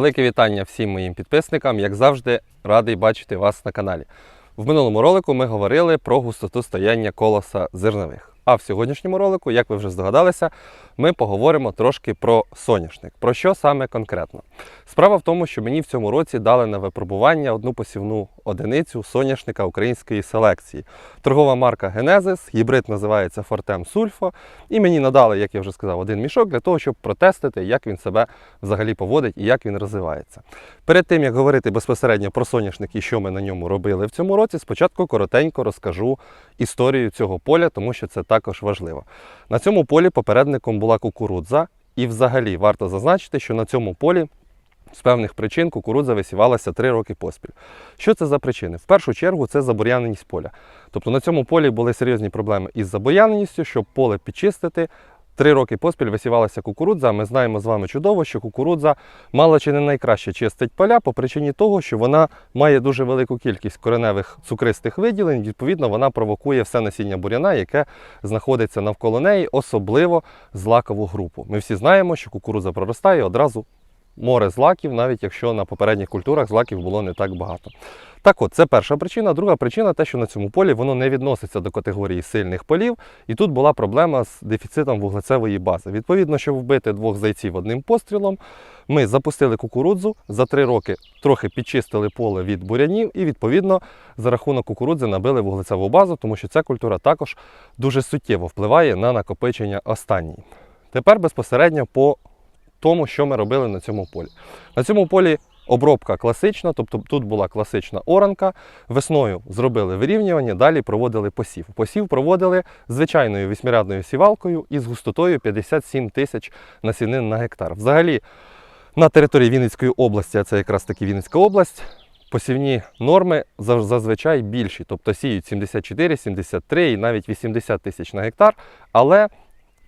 Велике вітання всім моїм підписникам. Як завжди, радий бачити вас на каналі. В минулому ролику ми говорили про густоту стояння колоса зернових. А в сьогоднішньому ролику, як ви вже здогадалися, ми поговоримо трошки про соняшник. Про що саме конкретно? Справа в тому, що мені в цьому році дали на випробування одну посівну одиницю соняшника української селекції. Торгова марка Генезис, гібрид називається Фортем Сульфо. І мені надали, як я вже сказав, один мішок для того, щоб протестити, як він себе взагалі поводить і як він розвивається. Перед тим як говорити безпосередньо про соняшник і що ми на ньому робили в цьому році, спочатку коротенько розкажу історію цього поля, тому що це також важливо. На цьому полі попередником була кукурудза, і взагалі варто зазначити, що на цьому полі. З певних причин кукурудза висівалася 3 роки поспіль. Що це за причини? В першу чергу це забур'яненість поля. Тобто на цьому полі були серйозні проблеми із забур'яненістю, щоб поле підчистити. Три роки поспіль висівалася кукурудза. Ми знаємо з вами чудово, що кукурудза мало чи не найкраще чистить поля по причині того, що вона має дуже велику кількість кореневих цукристих виділень. Відповідно, вона провокує все насіння буряна, яке знаходиться навколо неї, особливо злакову групу. Ми всі знаємо, що кукурудза проростає одразу море злаків, навіть якщо на попередніх культурах злаків було не так багато. Так от, це перша причина. Друга причина те, що на цьому полі воно не відноситься до категорії сильних полів, і тут була проблема з дефіцитом вуглецевої бази. Відповідно, щоб вбити двох зайців одним пострілом, ми запустили кукурудзу за три роки, трохи підчистили поле від бурянів, і відповідно за рахунок кукурудзи набили вуглецеву базу, тому що ця культура також дуже суттєво впливає на накопичення останньої. Тепер безпосередньо по тому, що ми робили на цьому полі. На цьому полі обробка класична, тобто тут була класична оранка. Весною зробили вирівнювання, далі проводили посів. Посів проводили звичайною вісьмирядною сівалкою із густотою 57 тисяч насінин на гектар. Взагалі, на території Вінницької області, а це якраз таки Вінницька область, посівні норми зазвичай більші, тобто сіють 74, 73 і навіть 80 тисяч на гектар. Але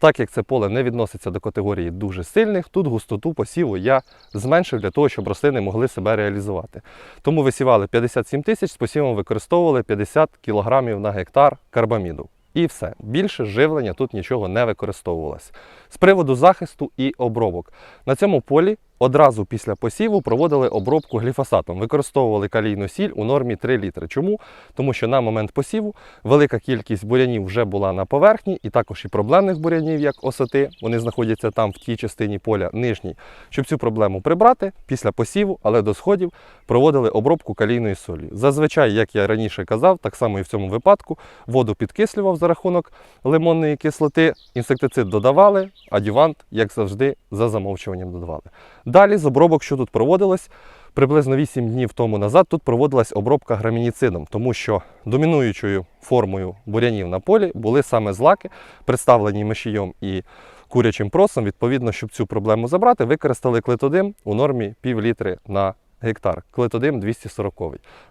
так як це поле не відноситься до категорії дуже сильних, тут густоту посіву я зменшив для того, щоб рослини могли себе реалізувати. Тому висівали 57 тисяч, з посівом використовували 50 кг на гектар карбаміду. І все. Більше живлення тут нічого не використовувалось. З приводу захисту і обробок. На цьому полі одразу після посіву проводили обробку гліфосатом. Використовували калійну сіль у нормі 3 літри. Чому? Тому що на момент посіву велика кількість бурянів вже була на поверхні, і також і проблемних бурянів, як осоти, вони знаходяться там в тій частині поля нижній. Щоб цю проблему прибрати, після посіву, але до сходів, проводили обробку калійною солью. Зазвичай, як я раніше казав, так само і в цьому випадку воду підкислював за рахунок лимонної кислоти, інсектицид додавали, адювант, як завжди, за замовчуванням додавали. Далі з обробок, що тут проводилось, приблизно 8 днів тому назад тут проводилась обробка грамініцидом, тому що домінуючою формою бурянів на полі були саме злаки, представлені мишійом і курячим просом. Відповідно, щоб цю проблему забрати, використали клетодим у нормі пів літри на гектар. Клетодим 240.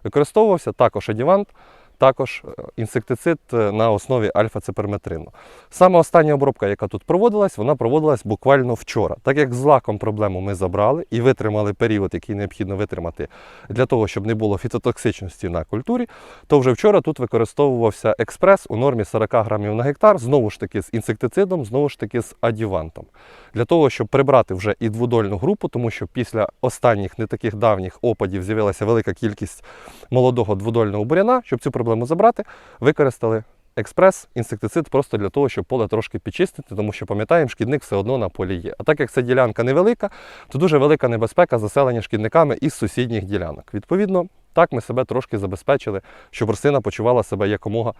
Використовувався також адювант, також е, інсектицид е, на основі альфа-цеперметрину. Саме остання обробка, яка тут проводилась, вона проводилась буквально вчора. Так як з лаком проблему ми забрали і витримали період, який необхідно витримати для того, щоб не було фітотоксичності на культурі, то вже вчора тут використовувався експрес у нормі 40 грамів на гектар, знову ж таки з інсектицидом, знову ж таки з адювантом. Для того, щоб прибрати вже і дводольну групу, тому що після останніх не таких давніх опадів з'явилася велика кількість молодого дводольного буряна, щоб цю проблему забрати, використали експрес, інсектицид просто для того, щоб поле трошки підчистити, тому що пам'ятаємо, шкідник все одно на полі є. А так як ця ділянка невелика, то дуже велика небезпека заселення шкідниками із сусідніх ділянок. Відповідно, так ми себе трошки забезпечили, щоб рослина почувала себе якомога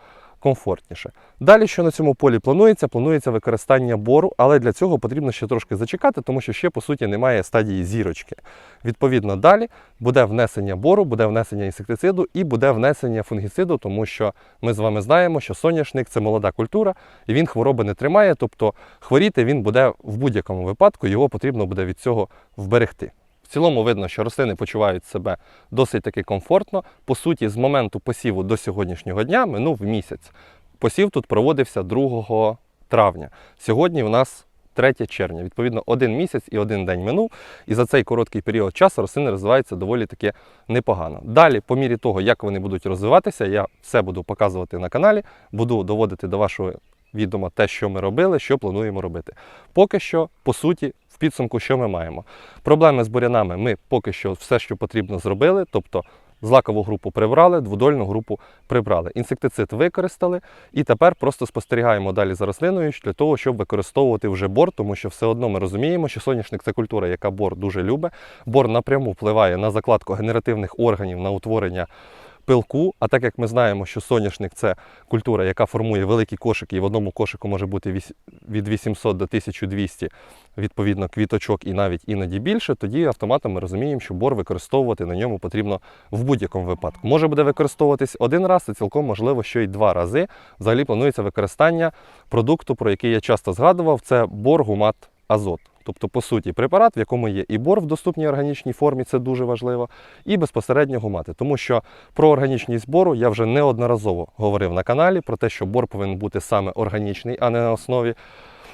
комфортніше. Далі, що на цьому полі планується, планується використання бору, але для цього потрібно ще трошки зачекати, тому що ще по суті немає стадії зірочки. Відповідно, далі буде внесення бору, буде внесення інсектициду і буде внесення фунгіциду, тому що ми з вами знаємо, що соняшник це молода культура, і він хвороби не тримає, тобто хворіти він буде в будь-якому випадку, його потрібно буде від цього вберегти. Цілому видно, що рослини почувають себе досить таки комфортно. По суті, з моменту посіву до сьогоднішнього дня минув місяць. Посів тут проводився 2 травня. Сьогодні у нас 3 червня. Відповідно, один місяць і один день минув. І за цей короткий період часу рослини розвиваються доволі таки непогано. Далі, по мірі того, як вони будуть розвиватися, я все буду показувати на каналі, буду доводити до вашого відома те, що ми робили, що плануємо робити. Поки що, по суті, підсумку, що ми маємо? Проблеми з бурянами ми поки що все, що потрібно, зробили. Тобто злакову групу прибрали, дводольну групу прибрали. Інсектицид використали, і тепер просто спостерігаємо далі за рослиною для того, щоб використовувати вже бор, тому що все одно ми розуміємо, що соняшник це культура, яка бор дуже любить. Бор напряму впливає на закладку генеративних органів, на утворення пилку. А так як ми знаємо, що соняшник це культура, яка формує великі кошики, і в одному кошику може бути від 800 до 1200 відповідно квіточок і навіть іноді більше, тоді автоматом ми розуміємо, що бор використовувати на ньому потрібно в будь-якому випадку. Може буде використовуватись один раз, а цілком можливо, що й два рази. Взагалі планується використання продукту, про який я часто згадував, це бор гумат азот. Тобто, по суті, препарат, в якому є і бор в доступній органічній формі, це дуже важливо, і безпосередньо гумати. Тому що про органічність бору я вже неодноразово говорив на каналі про те, що бор повинен бути саме органічний, а не на основі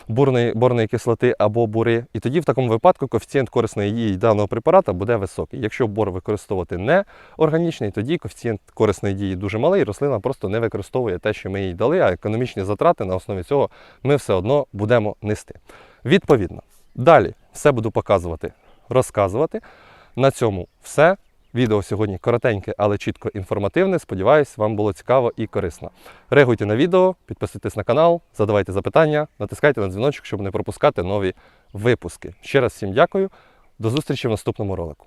бурної, борної кислоти або бури. І тоді в такому випадку коефіцієнт корисної дії даного препарата буде високий. Якщо бор використовувати не органічний, тоді коефіцієнт корисної дії дуже малий, і рослина просто не використовує те, що ми їй дали, а економічні затрати на основі цього ми все одно будемо нести. Відповідно, далі все буду показувати, розказувати. На цьому все. Відео сьогодні коротеньке, але чітко інформативне. Сподіваюсь, вам було цікаво і корисно. Реагуйте на відео, підписуйтесь на канал, задавайте запитання, натискайте на дзвіночок, щоб не пропускати нові випуски. Ще раз всім дякую. До зустрічі в наступному ролику.